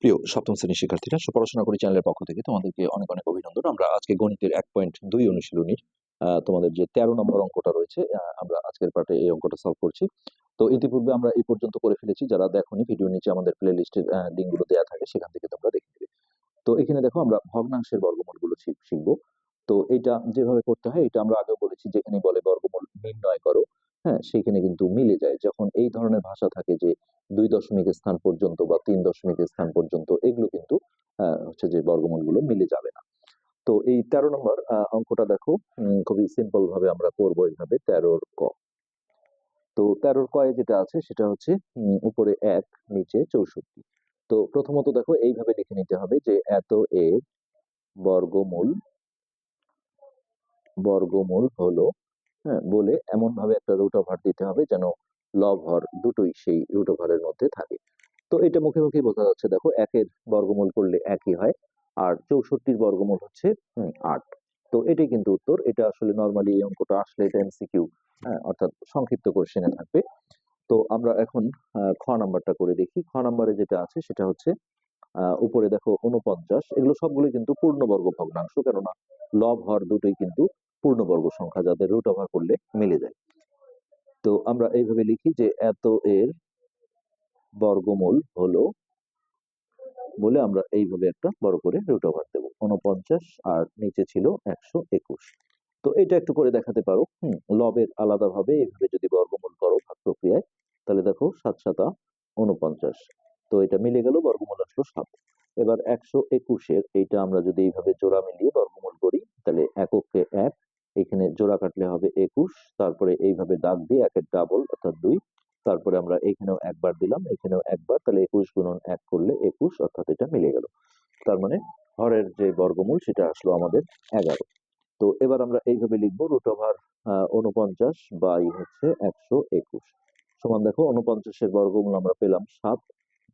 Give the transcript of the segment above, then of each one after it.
প্রিয় সপ্তম শ্রেণির শিক্ষার্থীরা সুপড়াশোনা করি চ্যানেলের পক্ষ থেকে তোমাদেরকে অনেক অনেক অভিনন্দন। আমরা আজকে গণিতের এক পয়েন্ট দুই অনুশীলনীর তোমাদের যে তেরো নম্বর অঙ্কটা রয়েছে আমরা আজকের পার্টে এই অঙ্কটা সলভ করছি। তো ইতিপূর্বে আমরা এই পর্যন্ত করে ফেলেছি, যারা দেখোনি ভিডিও নিচে আমাদের প্লে লিস্টের লিঙ্কগুলো দেওয়া থাকে, সেখান থেকে তোমরা দেখে নেবে। তো এখানে দেখো আমরা ভগ্নাংশের বর্গমূলগুলো শিখ- শিখব। তো এটা যেভাবে করতে হয়, এটা আমরা আগেও বলেছি, যেখানে বলে বর্গমূল নির্ণয় করো হ্যাঁ সেইখানে কিন্তু মিলে যায়। যখন এই ধরনের ভাষা থাকে যে দুই দশমিক স্থান পর্যন্ত বা তিন দশমিক স্থান পর্যন্ত এগুলো কিন্তু হচ্ছে যে বর্গমূলগুলো মিলে যাবে না। তো এই তেরো নম্বর আহ, অঙ্কটা দেখো উম, খুবই সিম্পল ভাবে আমরা করব এইভাবে তেরোর ক। তো তেরোর কয়ে যেটা আছে সেটা হচ্ছে উম, উপরে এক নিচে চৌষট্টি। তো প্রথমত দেখো এইভাবে লিখে নিতে হবে যে এত এর বর্গমূল বর্গমূল হলো হ্যাঁ বলে এমন ভাবে একটা রুট ওভার দিতে হবে যেন লব হর দুটোই সেই রুট ওভারের মধ্যে থাকে। তো এটা মুখে মুখে বোঝা যাচ্ছে, দেখো একের বর্গমূল করলে একই হয় আর চৌষট্টির বর্গমূল হচ্ছে আট। তো এটাই কিন্তু উত্তর, এটা আসলে নর্মালি এই অঙ্কটা আসলে এটা এমসিকিউ হ্যাঁ অর্থাৎ সংক্ষিপ্ত কোশ্চেনে থাকবে। তো আমরা এখন খ নাম্বারটা করে দেখি। খ নাম্বারে যেটা আছে সেটা হচ্ছে উপরে দেখো উনপঞ্চাশ এগুলো সবগুলো কিন্তু পূর্ণবর্গ ভগ্নাংশ কেননা লব হর দুটোই কিন্তু পূর্ণবর্গ সংখ্যা যাদের রুট ওভার করলে মিলে যায়। তো আমরা এইভাবে লিখি যে এত এর বর্গমূল হলো, বলে আমরা এইভাবে একটা বড় করে রুট ওভার দেবো। উনপঞ্চাশ আর নিচে ছিল একশো একুশ। তো এটা একটু করে দেখাতে পারো। হুম, লবের আলাদাভাবে এইভাবে যদি বর্গমূল করো ভাগ প্রক্রিয়ায়, তাহলে দেখো সাত সাতা উনপঞ্চাশ তো এটা মিলে গেল, বর্গমূল আসলো সাত। এবার একশো একুশের এইটা আমরা যদি এইভাবে জোড়া মিলিয়ে বর্গমূল করি, তাহলে এককে এক এখানে জোড়া কাটলে হবে একুশ, তারপরে এইভাবে দাগ দিয়ে একের ডাবল অর্থাৎ দুই, তারপরে আমরা এখানেও একবার দিলাম, এখানেও একবার, তাহলে একুশ গুণন এক করলে একুশ, অর্থাৎ এটা মিলে গেল। তার মানে হরের যে বর্গমূল, সেটা আসলো আমাদের এগারো। তো এবার আমরা এইভাবে লিখব রুট ওভার উনপঞ্চাশ বাই হচ্ছে একশো একুশ। সমান দেখো উনপঞ্চাশের বর্গমূল আমরা পেলাম সাত,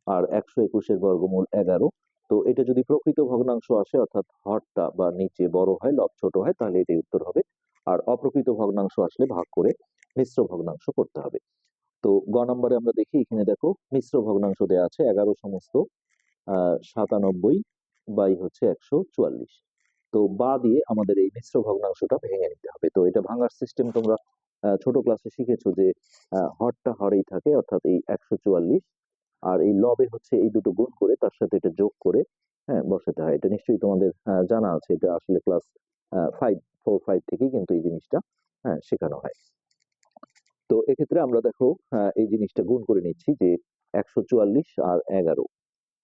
আর একশো একুশের বর্গমূল এগারো। তো এটা যদি প্রকৃত ভগ্নাংশ আসে, অর্থাৎ হরটা বা নিচে বড় হয়, লব ছোট হয়, তাহলে এটাই উত্তর হবে আর অপ্রকৃত ভগ্নাংশ আসলে ভাগ করে মিশ্র ভগ্নাংশ করতে হবে। তো গ নম্বরে আমরা দেখি, এখানে দেখো, মিশ্র ভগ্নাংশ দেওয়া আছে এগারো সমস্ত সাতানব্বই বাই হচ্ছে একশো চুয়াল্লিশ। তো বা দিয়ে আমাদের এই মিশ্র ভগ্নাংশটা ভেঙে নিতে হবে। তো এটা ভাঙার সিস্টেম তোমরা ছোট ক্লাসে শিখেছো যে হরটা হরেই থাকে, অর্থাৎ এই একশো চুয়াল্লিশ, আর এই লবে হচ্ছে এই দুটো গুণ করে তার সাথে এটা যোগ করে হ্যাঁ বসাতে হয়। এটা নিশ্চয়ই তোমাদের জানা আছে, এটা আসলে ক্লাস ফাইভ ফোর ফাইভ থেকেই কিন্তু এই জিনিসটা হ্যাঁ শেখানো হয়। তো এক্ষেত্রে আমরা দেখো আহ, এই জিনিসটা গুণ করে নিচ্ছি যে একশো চুয়াল্লিশ আর এগারো।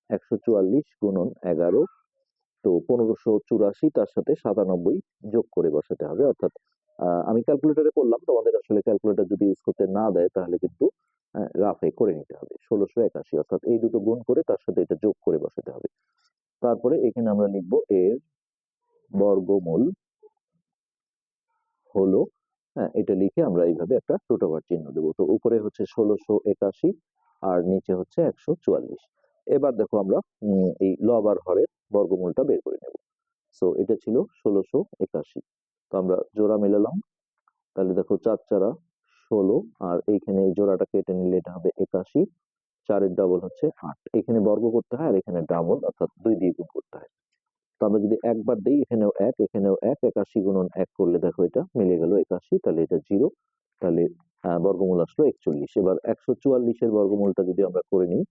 একশো চুয়াল্লিশ গুণন এগারো তো পনেরোশো চুরাশি তার সাথে সাতানব্বই যোগ করে বসাতে হবে। অর্থাৎ আমি ক্যালকুলেটরে করলাম তোমাদের আসলে ক্যালকুলেটর যদি ইউজ করতে না দেয় তাহলে কিন্তু রাফে করে নিতে হবে। ষোলোশো একাশি অর্থাৎ এই দুটো গুণ করে তার সাথে এটা যোগ করে বসাতে হবে। তারপরে এখানে আমরা লিখব এর বর্গমূল হলো হ্যাঁ এটা লিখে আমরা এইভাবে একটা রুট চিহ্ন দেবো। তো উপরে হচ্ছে ষোলোশো একাশি আর নিচে হচ্ছে একশো চুয়াল্লিশ। এবার দেখো আমরা এই লবার হরের বর্গমূলটা বের করে নেব। সো এটা ছিল ষোলোশো একাশি। তো আমরা জোড়া মেলালাম। তাহলে দেখো চার চারা ষোলো আর এইখানে এই জোড়াটা কেটে নিলে এটা হবে একাশি। চারের ডাবল হচ্ছে আট। এখানে বর্গ করতে হয় আর এখানে ডাবল অর্থাৎ দুই দিয়ে গুণ করতে হয়। তো আমরা যদি একবার দিই, এখানেও এক এখানেও এক, একাশি গুণন এক করলে দেখো এটা মিলে গেল একাশি, তাহলে এটা জিরো তাহলে বর্গমূল আসলো একচল্লিশ। এবার একশো চুয়াল্লিশের বর্গমূলটা যদি আমরা করে নিই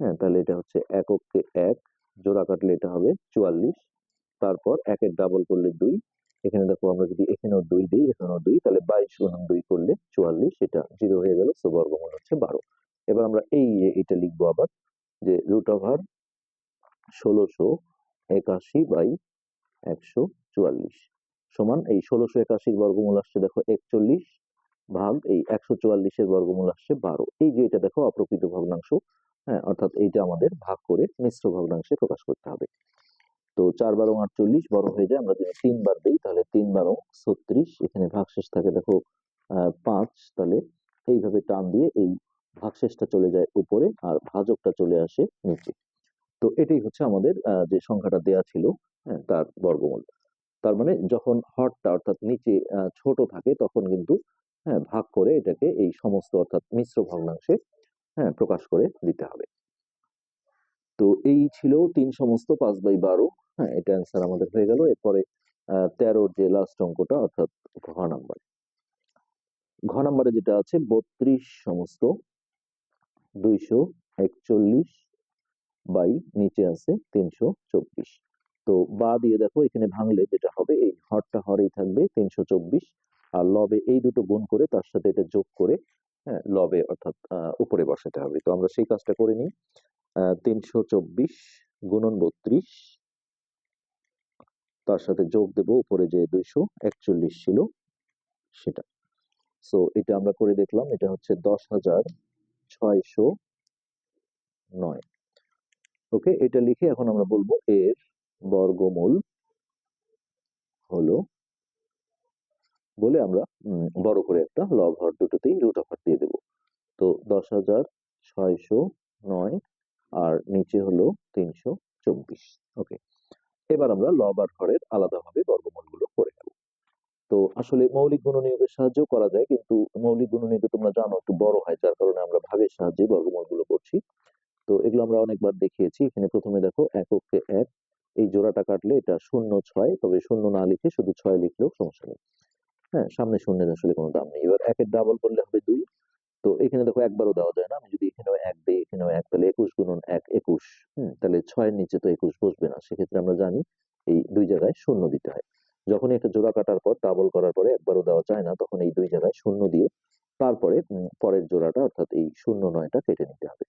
হ্যাঁ তাহলে এটা হচ্ছে এককে এক, জোড়া কাটলে এটা হবে চুয়াল্লিশ, তারপর একের ডাবল করলে দুই, এখানে দেখো আমরা যদি এখানেও দুই দিই, এখানেও দুই, তাহলে বাইশ গুণন দুই করলে চুয়াল্লিশ, এটা জিরো হয়ে গেল সো বর্গমূল হচ্ছে বারো। এবার আমরা এই এটা লিখব আবার, যে রুট ওভার ষোলোশো একাশি বাই একশো চুয়াল্লিশ সমান এই ষোলোশো একাশির বর্গমূল আসছে দেখো একচল্লিশ ভাগ এই একশো চুয়াল্লিশের বর্গমূল আসছে বারো। এই যে এটা দেখো অপ্রকৃত ভগ্নাংশ হ্যাঁ অর্থাৎ এইটা আমাদের ভাগ করে মিশ্র ভগ্নাংশে প্রকাশ করতে হবে। তো চার বারো আটচল্লিশ বড় হয়ে যায়, আমরা যদি তিনবার দিই তাহলে তিন বারো ছত্রিশ, এখানে ভাগশেষ থাকে দেখো পাঁচ, তাহলে এইভাবে টান দিয়ে এই ভাগশেষটা চলে যায় উপরে আর ভাজকটা চলে আসে নিচে। তো এটাই হচ্ছে আমাদের যে সংখ্যাটা দেয়া ছিল হ্যাঁ, তার বর্গমূল। তার মানে যখন হরটা অর্থাৎ নিচে ছোট থাকে তখন কিন্তু হ্যাঁ ভাগ করে এটাকে এই সমস্ত অর্থাৎ মিশ্র ভগ্নাংশে হ্যাঁ প্রকাশ করে দিতে হবে। তো এই ছিল তিন সমস্ত পাঁচ বাই বারো হ্যাঁ এটা অ্যান্সার আমাদের হয়ে গেল। এরপরে তেরোর যে লাস্ট অঙ্কটা অর্থাৎ ঘ নাম্বার ঘ নাম্বারে যেটা আছে বত্রিশ সমস্ত দুইশো একচল্লিশ বাই নিচে আছে তিনশো চব্বিশ। তো বা দিয়ে দেখো এখানে ভাঙলে যেটা হবে, এই হরটা হরেই থাকবে তিনশো চব্বিশ। আর লবে এই দুটো গুণ করে তার সাথে এটা যোগ করে হ্যাঁ লবে অর্থাৎ উপরে বসাতে হবে। তো আমরা সেই কাজটা করে নিই। তিনশো চব্বিশ গুণন বত্রিশ। তার সাথে যোগ দেব উপরে যে দুইশো একচল্লিশ ছিল সেটা। সো এটা আমরা করে দেখলাম, এটা হচ্ছে দশ হাজার ছয়শো নয়। ওকে, এটা লিখে এখন আমরা বলব এর বর্গমূল হলো বলে আমরা বড় করে একটা লব হর দুটোতেই রুট অফার দিয়ে দেব। তো দশ হাজার ছয়শো নয় আর নিচে হলো তিনশো চব্বিশ। ওকে, এবার আমরা লব আর হরের আলাদাভাবে বর্গমূলগুলো করে নেব। তো আসলে মৌলিক গুণনীয়কের সাহায্যেও করা যায়, কিন্তু মৌলিক গুণনীয়কে তোমরা জানো একটু বড় হয়, যার কারণে আমরা ভাগের সাহায্যে বর্গমূলগুলো করছি। তো এগুলো আমরা অনেকবার দেখিয়েছি। এখানে প্রথমে দেখো এককে এক, এই জোড়াটা কাটলে এটা শূন্য ছয়, তবে শূন্য না লিখে শুধু ছয় লিখলেও সমস্যা নেই। হ্যাঁ সামনে শূন্যের আসলে কোনো দাম নেই। এবার একের ডাবল করলে হবে দুই। তো এখানে দেখো একবারও দেওয়া যায় না। আমি যদি এখানেও এক দিই, এখানেও এক, তাহলে একুশ গুণন এক, একুশ। হম তাহলে ছয়ের নিচে তো একুশ বসবে না। সেক্ষেত্রে আমরা জানি এই দুই জায়গায় শূন্য দিতে হয়। যখন একটা জোড়া কাটার পর ডাবল করার পরে একবারও দেওয়া যায় না, তখন এই দুই জায়গায় শূন্য দিয়ে তারপরে পরের জোড়াটা অর্থাৎ এই শূন্য নয়টা কেটে নিতে হবে।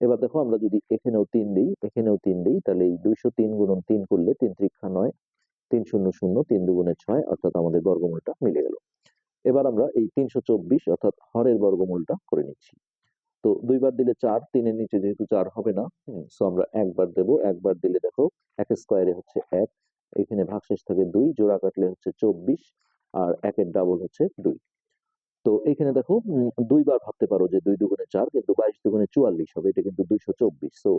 এবার দেখো আমরা যদি এখানেও তিন দিই, এখানেও তিন দিই, তাহলে এই দুইশো তিন গুণন তিন করলে তিন ত্রিক্ষা নয়, তিন শূন্য শূন্য তিন দুগুণে ছয়, অর্থাৎ আমাদের বর্গমূলটা মিলে গেল। এবার আমরা এই তিনশো চব্বিশ, অর্থাৎ হরের বর্গমূলটা করে নিচ্ছি। তো দুইবার দিলে চার, তিনের নিচে যেহেতু চার হবে না সো আমরা একবার দেব, একবার দিলে দেখো এক স্কোয়ারে হচ্ছে এক, এখানে ভাগশেষ থাকে দুই, জোড়া কাটলে হচ্ছে চব্বিশ, আর একের ডাবল হচ্ছে দুই। তো এখানে দেখো দুইবার ভাবতে পারো যে দুই দুগুণে চার কিন্তু বাইশ দুগুণে চুয়াল্লিশ হবে, এটা কিন্তু দুইশো চব্বিশ। সো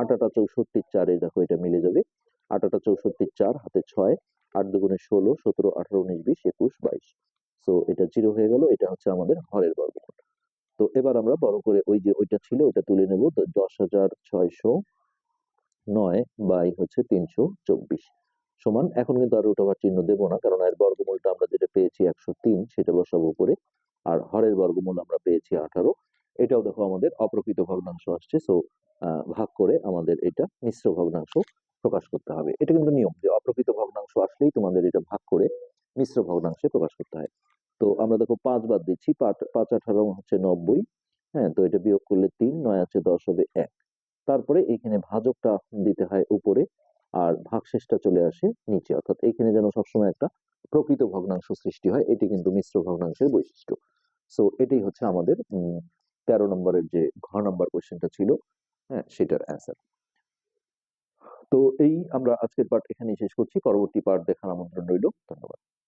আটাটা চৌষট্টির চারে দেখো এটা মিলে যাবে। আটাটা চৌষট্টির চার হাতে ছয়, আট দুগুণে ষোলো, সতেরো, আঠারো, উনিশ, বিশ, একুশ, বাইশ। সো এটা জিরো হয়ে গেল, এটা হচ্ছে আমাদের হরের বর্গমূল। তো এবার আমরা বড় করে ওই যে ওইটা ছিল, ওইটা তুলে নেব, তো দশ হাজার ছয়শো নয় বাই হচ্ছে তিনশো চব্বিশ। সমান। এখন কিন্তু আর রুট ওভার চিহ্ন দেবো না, কারণ এর বর্গমূলটা আমরা যেটা পেয়েছি একশো তিন, সেটা বসাবো উপরে। আর হরের বর্গমূল আমরা পেয়েছি আঠারো। এটাও দেখো আমাদের অপ্রকৃত ভগ্নাংশ আসছে সো ভাগ করে আমাদের এটা মিশ্র ভগ্নাংশ প্রকাশ করতে হবে। এটা কিন্তু নিয়ম যে অপ্রকৃত ভগ্নাংশ আসলেই তোমাদের এটা ভাগ করে মিশ্র ভগ্নাংশে প্রকাশ করতে হয়। তো আমরা দেখো পাঁচ বাদ দিচ্ছি পাঁচ- আঠারো হচ্ছে নব্বই হ্যাঁ তো এটা বিয়োগ করলে তিন, নয় আছে দশ হবে এক। তারপরে এখানে ভাজকটা দিতে হয় উপরে আর ভাগশেষটা চলে আসে নিচে। অর্থাৎ এইখানে যেন সবসময় একটা প্রকৃত ভগ্নাংশ সৃষ্টি হয়, এটি কিন্তু মিশ্র ভগ্নাংশের বৈশিষ্ট্য। সো এটাই হচ্ছে আমাদের তেরো নম্বরের যে ঘ নম্বর কোয়েশ্চেনটা ছিল হ্যাঁ সেটার অ্যান্সার তো এই আমরা আজকের পার্ট এখানেই শেষ করছি। পরবর্তী পার্ট দেখার আমন্ত্রণ রইল। ধন্যবাদ।